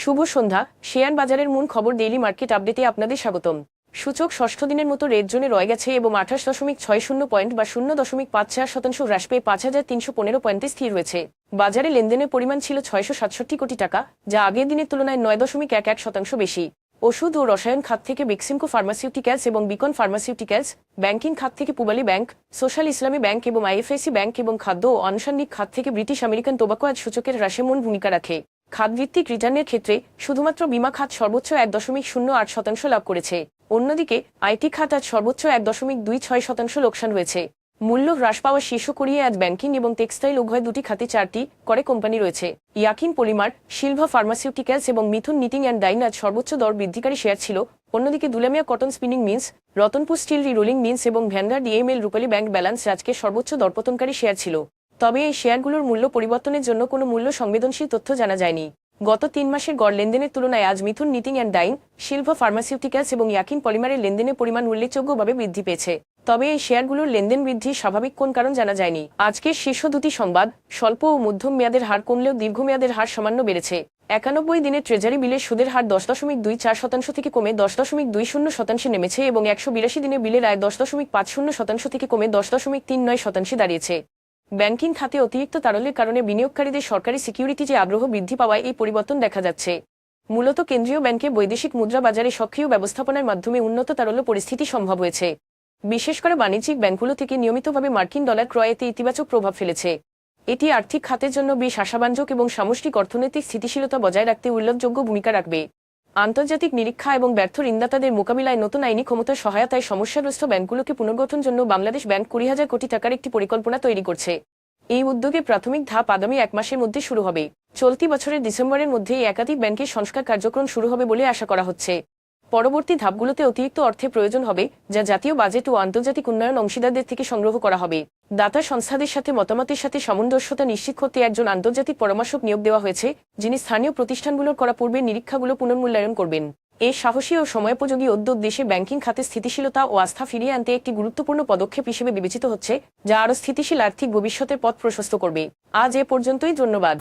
শুভ সন্ধ্যা share বাজারের মূল খবর ডেইলি মার্কেট আপডেটে আপনাদের স্বাগতম। সূচক ষষ্ঠ দিনের মতো রেড জোনে রয়ে গেছে এবং আঠাশ দশমিক ছয় শূন্য পয়েন্ট বা শূন্য দশমিক পাঁচ চার শতাংশ হ্রাস পেয়ে পাঁচ হাজার তিনশো পনেরো পয়েন্টে স্থির রয়েছে। বাজারে লেনদেনের পরিমাণ ছিল ছয়শো সাতষট্টি কোটি টাকা, যা আগের দিনের তুলনায় নয় দশমিক এক এক শতাংশ বেশি। ওষুধ ও রসায়ন খাত থেকে বেক্সিমকো ফার্মাসিউটিক্যালস এবং বিকন ফার্মাসিউটিক্যালস, ব্যাংকিং খাত থেকে Pubali bank, social Islami bank এবং আইএফআইসি ব্যাংক এবং খাদ্য ও আনুষঙ্গিক খাত থেকে ব্রিটিশ আমেরিকান টোবাকো আজ সূচকের হ্রাসে মূল ভূমিকা রাখে। খাতভিত্তিক রিটার্নের ক্ষেত্রে শুধুমাত্র বিমা খাত সর্বোচ্চ এক দশমিক শূন্য আট শতাংশ লাভ করেছে। অন্যদিকে, আইটি খাত আজ সর্বোচ্চ এক দশমিক দুই ছয় শতাংশ লোকসান হয়েছে। মূল্য হ্রাস পাওয়া শীর্ষ করিয়ে আজ ব্যাংকিং এবং টেক্সটাইল উভয় দুটি খাতে চারটি করে কোম্পানি রয়েছে। ইয়াকিন পলিমার শিলভা ফার্মাসিউটিক্যালস এবং মিথুন নিটিং অ্যান্ড ডাইন আজ সর্বোচ্চ দর বৃদ্ধিকারী শেয়ার ছিল। অন্যদিকে, Dulamia cotton spinning mills, Ratanpur steel re rerolling mills এবং Vanguard DML Rupali bank balance আজকে সর্বোচ্চ দরপতনকারী শেয়ার ছিল। তবে এই শেয়ারগুলোর মূল্য পরিবর্তনের জন্য কোনো মূল্য সংবেদনশীল তথ্য জানা যায়নি। গত তিন মাসের গড় লেনদেনের তুলনায় আজ Mithun knitting and dyeing Silva pharmaceuticals এবং ইয়াকিন পলিমারের লেনদেনের পরিমাণ উল্লেখযোগ্যভাবে বৃদ্ধি পেয়েছে। তবে এই শেয়ারগুলোর লেনদেন বৃদ্ধি স্বাভাবিক কোন কারণ জানা যায়নি। আজকের শীর্ষ দুটি সংবাদ, স্বল্প ও মধ্যম মেয়াদের হার কমলেও দীর্ঘমেয়াদের হার সামান্য বেড়েছে। একানব্বই দিনের ট্রেজারি বিলের সুদের হার দশ দশমিক দুই চার শতাংশ থেকে কমে দশ দশমিক দুই শূন্য শতাংশে নেমেছে এবং একশো বিরাশি দিনের বিলের আয় দশ দশমিক পাঁচ শূন্য শতাংশ থেকে কমে দশ দশমিক তিন নয় শতাংশে দাঁড়িয়েছে। ব্যাংকিং খাতে অতিরিক্ত তারল্যের কারণে বিনিয়োগকারীদের সরকারি সিকিউরিটি যে আগ্রহ বৃদ্ধি পাওয়ায় এই পরিবর্তন দেখা যাচ্ছে। মূলত কেন্দ্রীয় ব্যাংকে বৈদেশিক মুদ্রা বাজারে সক্রিয় ব্যবস্থাপনার মাধ্যমে উন্নত তারল্য পরিস্থিতি সম্ভব হয়েছে। বিশেষ করে বাণিজ্যিক ব্যাংকগুলো থেকে নিয়মিতভাবে মার্কিন ডলার ক্রয়েতে ইতিবাচক প্রভাব ফেলেছে। এটি আর্থিক খাতের জন্য বেশ আশাবাঞ্জক এবং সামষ্টিক অর্থনৈতিক স্থিতিশীলতা বজায় রাখতে উল্লেখযোগ্য ভূমিকা রাখবে। আন্তর্জাতিক নিরীক্ষা এবং ব্যর্থ ঋণদাতাদের মোকাবিলায় নতুন আইনি ক্ষমতার সহায়তায় সমস্যাগ্রস্ত ব্যাংকগুলোকে পুনর্গঠন জন্য বাংলাদেশ ব্যাংক কুড়ি হাজার কোটি টাকার একটি পরিকল্পনা তৈরি করছে। এই উদ্যোগে প্রাথমিক ধাপ আগামী এক মাসের মধ্যে শুরু হবে। চলতি বছরের ডিসেম্বরের মধ্যেই একাধিক ব্যাংকের সংস্কার কার্যক্রম শুরু হবে বলে আশা করা হচ্ছে। পরবর্তী ধাপগুলোতে অতিরিক্ত অর্থের প্রয়োজন হবে, যা জাতীয় বাজেট ও আন্তর্জাতিক উন্নয়ন অংশীদারদের থেকে সংগ্রহ করা হবে। দাতা সংস্থাদের সাথে, মতামতের সাথে সামঞ্জস্যতা নিশ্চিত করতে একজন আন্তর্জাতিক পরামর্শক নিয়োগ দেওয়া হয়েছে, যিনি স্থানীয় প্রতিষ্ঠানগুলোর করা পূর্বের নিরীক্ষাগুলো পুনর্মূল্যায়ন করবেন। এই সাহসী ও সময়োপযোগী উদ্যোগ দেশে ব্যাংকিং খাতে স্থিতিশীলতা ও আস্থা ফিরিয়ে আনতে একটি গুরুত্বপূর্ণ পদক্ষেপ হিসেবে বিবেচিত হচ্ছে, যা আরও স্থিতিশীল আর্থিক ভবিষ্যতের পথ প্রশস্ত করবে। আজ এ পর্যন্তই, ধন্যবাদ।